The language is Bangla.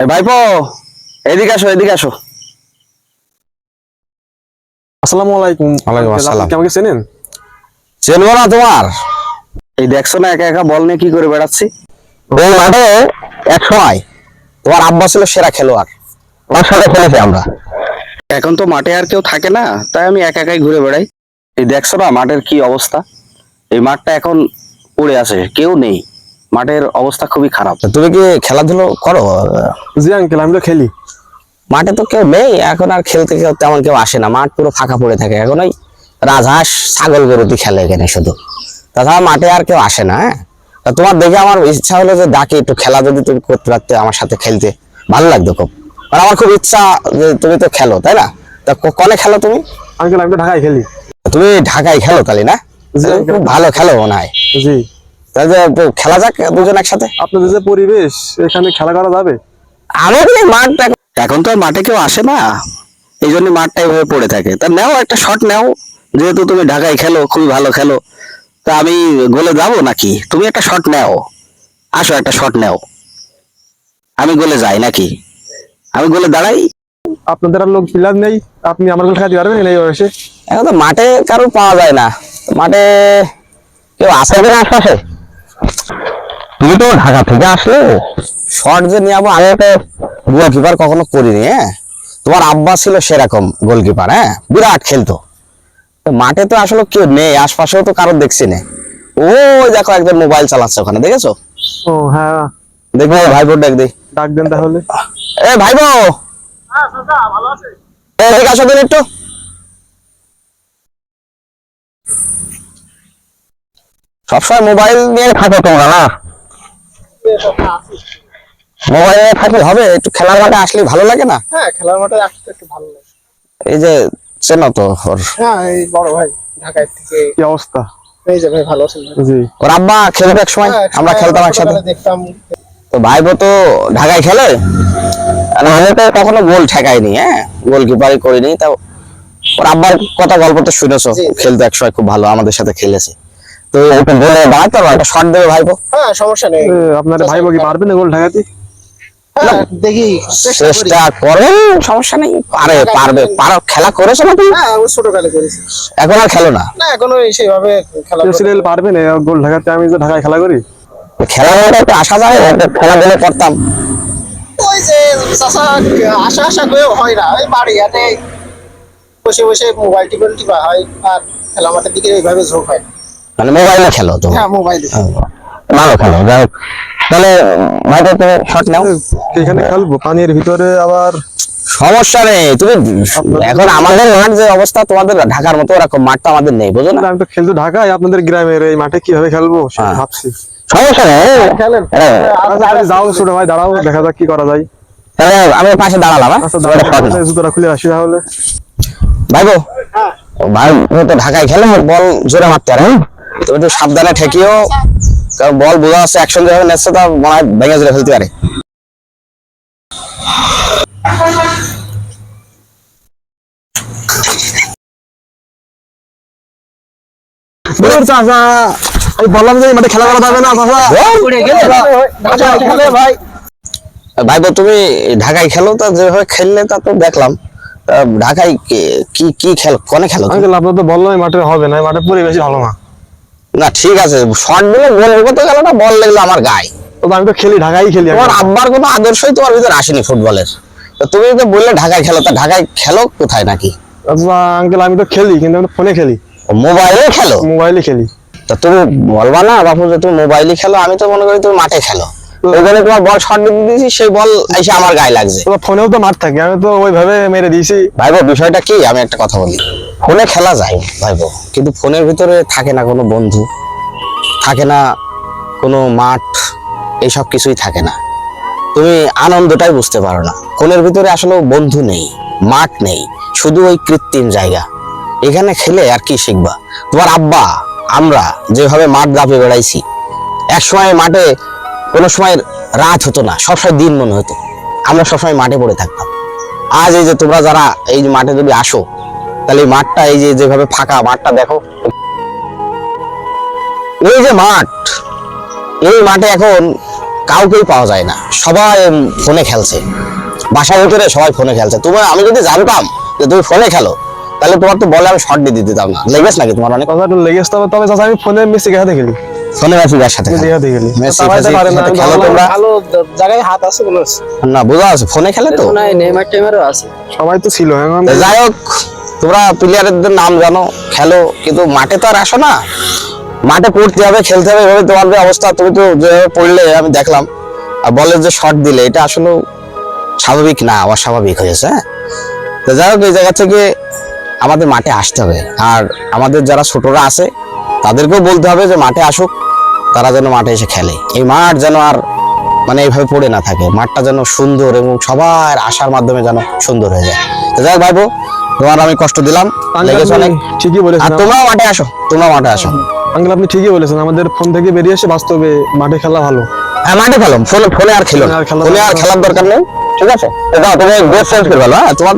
ভাইপো এদিকে আসো এদিকে আসো। আসসালামু আলাইকুম। ওয়ালাইকুম আসসালাম। আপনি কি চেনেন? চেনবো না তোমার। এই দেখছ না একা একা বল নিয়ে কি করে বেড়াচ্ছি? ওই মাঠে এক সময় তোমার আব্বা ছিল সেরা খেলোয়াড়। ওর সাথে খেলেছি আমরা। এখন তো মাঠে আর কেউ থাকে না তাই আমি একা একাই ঘুরে বেড়াই। এই দেখছ না মাঠের কি অবস্থা? এই মাঠটা এখন পড়ে আছে কেউ নেই। মাঠের অবস্থা খুবই খারাপ। তুমি কি খেলাধুলো করো? জি আঙ্কেল আমি তো খেলি। মাঠে তো কেউ নেই এখন আর খেলতে কেউ তেমন কেউ আসে না। মাঠ পুরো ফাঁকা পড়ে থাকে। এখন ওই রাজহাঁস ছাগল গরুটি খেলে এখানে শুধু। তাছাড়া মাঠে আর কেউ আসে না হ্যাঁ? তোমার দেখে আমার ইচ্ছা হলো যে ডাকি একটু খেলা যদি তুমি করতে পারতে আমার সাথে খেলতে। ভালো লাগতো খুব। কারণ আমার খুব ইচ্ছা যে তুমি তো খেলো তাই না? তা ক- কনে খেলো তুমি? আঙ্কেল আমি তো ঢাকায় খেলি। তুমি ঢাকায় খেলো তাহলে না। খুব ভালো খেলো মনে হয়। জি। খেলা যাক দুজন একসাথে। আপনাদের যে পরিবেশ এখানে খেলা করা যাবে? এই মাঠটা এখন তো আর মাঠে কেউ আসে না। এই জন্য মাঠটা এইভাবে পড়ে থাকে। তা নাও একটা শট নাও। যেহেতু তুমি ঢাকায় খেলো খুবই ভালো খেলো। তা আমি গোলে যাব নাকি? তুমি একটা শট নেও। আসো একটা শট নেও। আমি গোলে যাই নাকি? আমি গোলে দাঁড়াই। আপনাদের আর লোক প্লেয়ার নেই। আপনি আমার গোল খেলাতে পারবেন এই বয়সে? এখন তো মাঠে কারও পাওয়া যায় না। মাঠে কেউ আসে না আশপাশে? তুমি তো ঢাকা থেকে আসলে? শর্ট যে নিয়ে যাব আমি তো গোলকিপার কখনো করিনি হ্যাঁ? তোমার আব্বা ছিল সেরকম গোলকিপার হ্যাঁ? বিরাট খেলতো। মাঠে তো আসলে কেউ নেই আশপাশেও তো কারও দেখছি না। ওই দেখো একজন মোবাইল চালাচ্ছে ওখানে দেখেছ? ও হ্যাঁ। দেখব ভাইবোর ডাক দিই। ডাক দেন তাহলে। এ ভাইবো এ, এদিকে আসো দিন একটু। সবসময় মোবাইল নিয়ে থাকো তোমরা না? মোবাইল নিয়ে থাকলে হবে একটু খেলার মাঠে আসলে ভালো লাগে না? হ্যাঁ খেলার মাঠে আসতে একটু ভালো লাগে। এই যে চেনো তো ওর? হ্যাঁ এই বড় ভাই ঢাকায় থেকে। কি অবস্থা? এই যে ভাই ভালো আছেন জি। ওর আব্বা খেলবে এক সময় হ্যাঁ, আমরা খেলতাম একসাথে। দেখতাম। তো ভাইবো তো ঢাকায় খেলে? আমি তো কখনো গোল ঠেকাইনি হ্যাঁ? গোলকিপারই করিনি তা ওর আব্বার কথা গল্প তো শুনেছো। খেলতে একসময় খুব ভালো আমাদের সাথে খেলেছে। তো ওকে বলে দাঁড়াতে পারব একটা শট দেবে ভাইবো হ্যাঁ সমস্যা নেই। আপনার ভাই কি পারবেন গোল ঢাকাতে হ্যাঁ দেখি চেষ্টা করেন। সমস্যা নেই। পারে পারবে। পারো খেলা করেছ না তুমি হ্যাঁ আমি ছোটকালে করেছি। এখন আর খেলো না? না এখনও সেইভাবে খেলা করি। প্রেসিডেন্ট পারবেন গোল ঢাকাতে আমি যে ঢাকায় খেলা করি। খেলা একটু আসা যায় একটা খেলাধুলো করতাম। ওই যে চাষা আশা আশা করেও হয় না। ওই বাড়ি হাটে বসে বসে মোবাইল টিপল টিপা হয় আর খেলা মাঠের দিকে এইভাবে ঝোঁক হয়। মানে মোবাইলে খেলো তুমি? হ্যাঁ মোবাইলে ভালো খেলো। যাই হোক তাহলে ভাইবো তুমি শট নাও। এখানে খেলব পানির ভিতরে আবার সমস্যা নেই তুমি এখন আমাদের মাঠ যে অবস্থা তোমাদের ঢাকার মতো ওরকম মাঠ তো আমাদের নেই বুঝো না? আমি তো খেলতে ঢাকায় আপনাদের গ্রামের এই মাঠে কীভাবে খেলব সেটা হ্যাঁ। ভাবছি। সমস্যা নেই। খেলেন। হ্যাঁ, আচ্ছা, যাও ছোট ভাই দাঁড়াও দেখা যাক কি করা যায়। তাহলে আমি পাশে দাঁড়ালাম হ্যাঁ? আচ্ছা। জুতোটা খুলে আসি তাহলে। ভাইবো হ্যাঁ। ভাই তুমি তো ঢাকায় খেলে বল জোরে মারতে পারে হ্যাঁ? তুমি একটু সাবধানে ঠেকিও। কারণ বল বোঝা যাচ্ছে অ্যাকশন যেভাবে নেচ্ছে তা মনে হয় ভেঙে জোরে ফেলতে পারে। আমি বললাম যে মাঠে খেলা করা যাবে না ভাই ভাইবো তুমি ঢাকায় খেলো তা যেভাবে খেললে তা তো দেখলাম। ঢাকায় কি- কি খেল কোনে খেলো তুমি? আঙ্কেল আপনার তো বললাম এই মাঠে হবে না মাঠে পরিবেশই ভালো না। না ঠিক আছে শর্ট দিলে গোল করতে গেল না বল লাগল আমার গায়ে। আমি তো খেলি ঢাকায় খেলি তোমার আব্বার কোনো আদর্শই তোমার ভিতরে আসেনি ফুটবলের। তো তুমি তো বললে ঢাকায় খেলো তা ঢাকায় খেলো কোথায় নাকি? আঙ্কেল আমি তো খেলি কিন্তু আমি ফোনে খেলি। মোবাইলে খেলো? মোবাইলে খেলি। তা তুমি বলবা না বাপু যে তুমি মোবাইলে খেলো আমি তো মনে করি তুমি মাঠে খেলো। ওখানে তোমার বল শর্ট দিতে দিয়েছি সেই বল এসে আমার গায়ে লাগছে। ফোনেও তো মাঠ থাকে আমি তো ওইভাবে মেরে দিয়েছি। ভাইবো বিষয়টা কি? আমি একটা কথা বলি। ফোনে খেলা যায়, ভাইবো। কিন্তু ফোনের ভিতরে থাকে না কোনো বন্ধু, থাকে না কোনো মাঠ, এইসব কিছুই থাকে না। তুমি আনন্দটাই বুঝতে পারো না। ফোনের ভিতরে আসলে বন্ধু নেই, মাঠ নেই, শুধু ওই কৃত্রিম জায়গা। এখানে খেলে আর কি শিখবা? তোমার আব্বা, আমরা যেভাবে মাঠ দাপে বেড়াইছি, এক সময় মাঠে কোনো সময় রাত হতো না, সবসময় দিন মনে হতো। আমরা সবসময় মাঠে পড়ে থাকতাম। আজ এই যে তোমরা যারা এই মাঠে যদি আসো তাহলে এই মাঠটা এই যে যেভাবে ফাঁকা মাঠটা দেখো। এই যে মাঠ এই মাঠে এখন কাউকেই পাওয়া যায় না। সবাই ফোনে খেলছে। বাসার ভিতরে সবাই ফোনে খেলছে। তুমি আমি যদি জানতাম যে তুমি ফোনে খেলো তাহলে তোমার তো বলে আমি শর্ট দিয়ে দিতাম না। লেগেছ নাকি তোমার অনেক? একটু লেগেছে তবে তবে আমি ফোনে মেসি খেলাতে খেলি। ফোনে মেসি কার সাথে মেসি খেলো? মেসি পারে না খেলো তোমরা? ভালো জায়গায় হাত আছে মনে না বোঝা আছে ফোনে খেলে তো? মনে নেইমার টেমারও আছে। সবাই তো ছিল যাই হোক তোমরা প্লেয়ারদের নাম জানো, খেলো, কিন্তু মাঠে তো আর আসো না। মাঠে পড়তে হবে, খেলতে হবে, এভাবে তোমার অবস্থা, তুমি তো যেভাবে পড়লে, আমি দেখলাম। আর বলের যে শট দিলে, এটা আসলে স্বাভাবিক না অস্বাভাবিক হয়েছে হ্যাঁ তো যাই হোক, এই জায়গা থেকে আমাদের মাঠে আসতে হবে। আর আমাদের যারা ছোটরা আছে, তাদেরকেও বলতে হবে যে মাঠে আসুক, তারা যেন মাঠে এসে খেলে। এই মাঠ যেন আর মানে এইভাবে পড়ে না থাকে। মাঠটা যেন সুন্দর এবং সবার আসার মাধ্যমে যেন সুন্দর হয়ে যায়। তো যাই হোক ভাইবো তোমার আমি কষ্ট দিলাম। ঠিকই আর তোমরা তোমরাও মাঠে আসো তোমরাও মাঠে আসো। আঙ্কেল আপনি ঠিকই বলেছেন। আমাদের ফোন থেকে বেরিয়ে এসে বাস্তবে মাঠে খেলা ভালো। হ্যাঁ মাঠে খেলো। ফোনে ফোনে আর খেলো ফোনে আর খেলা আর খেলার দরকার নেই। ঠিক আছে? তুমি ড্রেস সেন্স করে ভালো হ্যাঁ তোমার